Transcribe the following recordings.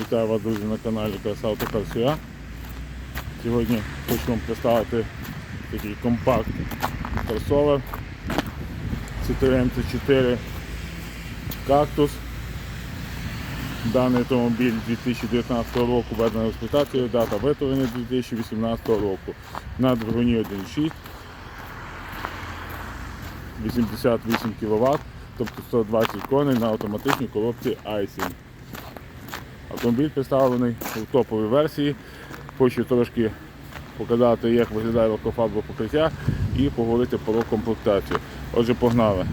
Вітаю вас, друзі, на каналі Красавто Карсуя. Сьогодні хочу вам представити такий компакт кросовер Citroen C4 Cactus. Даний автомобіль 2019 року введена експлуатацію, дата виготовлення 2018 року. На двигуні 1.6, 88 кВт, тобто 120 коней на автоматичній коробці iSyn. Автомобіль представлений у топовій версії. Хочу трошки показати, як виглядає лакофарбове покриття і поговорити про комплектацію. Отже, погнали.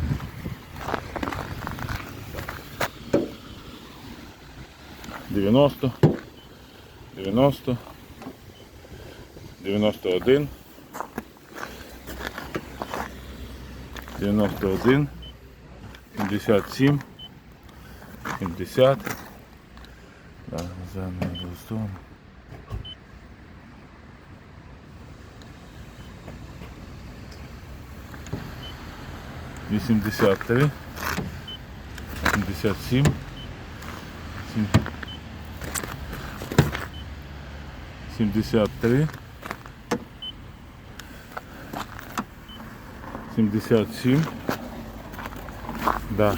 Дев'яносто один, дев'яносто один, сімдесят сім, сімдесят. Так, за обов'язково. Вісімдесят три, сімдесят сім, сім- сімдесят три, сімдесят сім, да.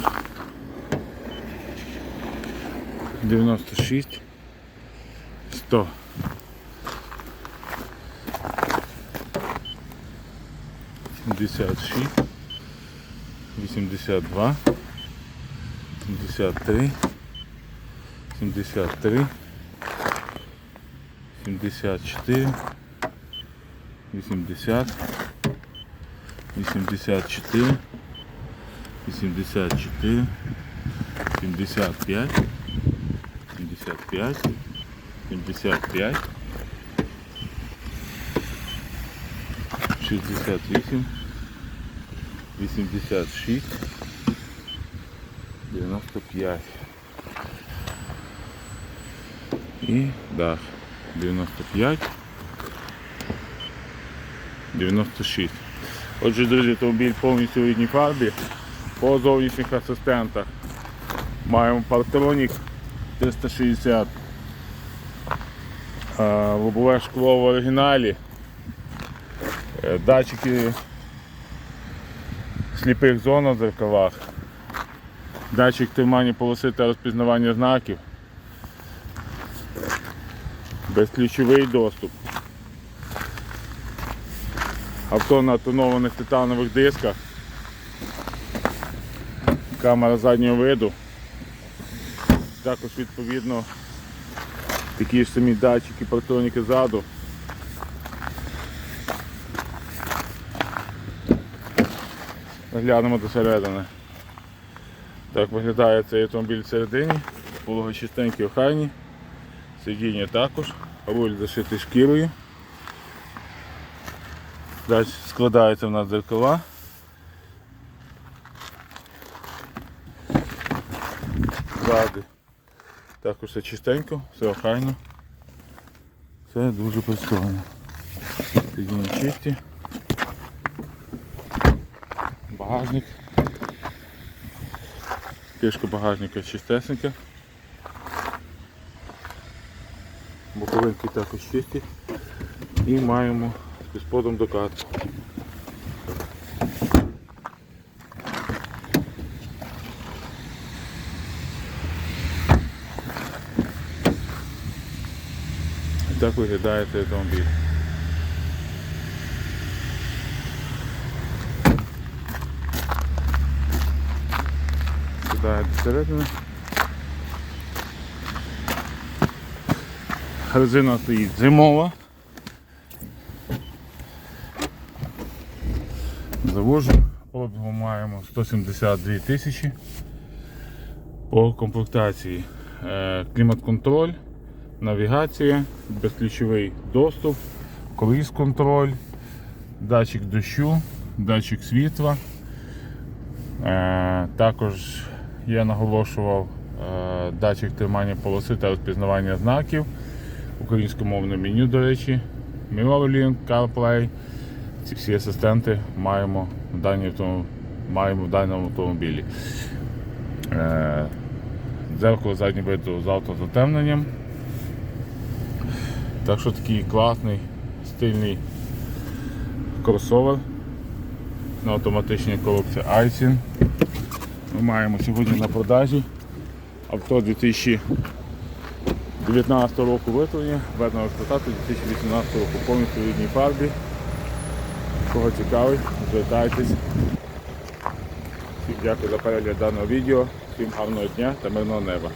96 100 76 82 73 73 74 80 84 84 75 75, 75, 68, 86, 95. І дах 95, 96. Отже, друзі, автомобіль повністю в рідній фарбі. По зовнішніх асистентах маємо Partronic 360 е, лобове шкло в оригіналі, е, датчики сліпих зон на дзеркалах, датчик тримання полоси та розпізнавання знаків, безключовий доступ. Авто на тонованих титанових дисках, камера заднього виду. Також відповідно такі ж самі датчики партроніки ззаду. Глянемо до середини. Так виглядає цей автомобіль всередині. Полога чистенькі охайні. Сидіння також, руль зашитий шкірою. Далі складається в нас дзеркала. Ззади. Також все чистенько, все охайно. Все дуже пристойно. Сидіння чисті. Багажник. Кишка багажника чистесенька. Боковинки також чисті. І маємо з сподом докатку. Так виглядає цей автомобіль. Сідає до середини. Резина стоїть зимова. Завожу. Обігу маємо 172 тисячі. По комплектації е, клімат-контроль навігація, безключовий доступ, круїз контроль, датчик дощу, датчик світла. Е, Також я наголошував е, датчик тримання полоси та розпізнавання знаків, українськомовне меню, до речі, Mirrorlink, CarPlay. Ці всі асистенти маємо в, даній маємо в даному автомобілі. Е, Дзеркало заднє виду з автозатемненням. Так що такий класний, стильний кросовер на автоматичній коробці Aisin. Ми маємо сьогодні на продажі авто 2019 року виготовлення, введено експлуатацію 2018 року повністю в рідній фарбі. Кого цікавить, звертайтесь. Всім дякую за перегляд даного відео. Всім гарного дня та мирного неба.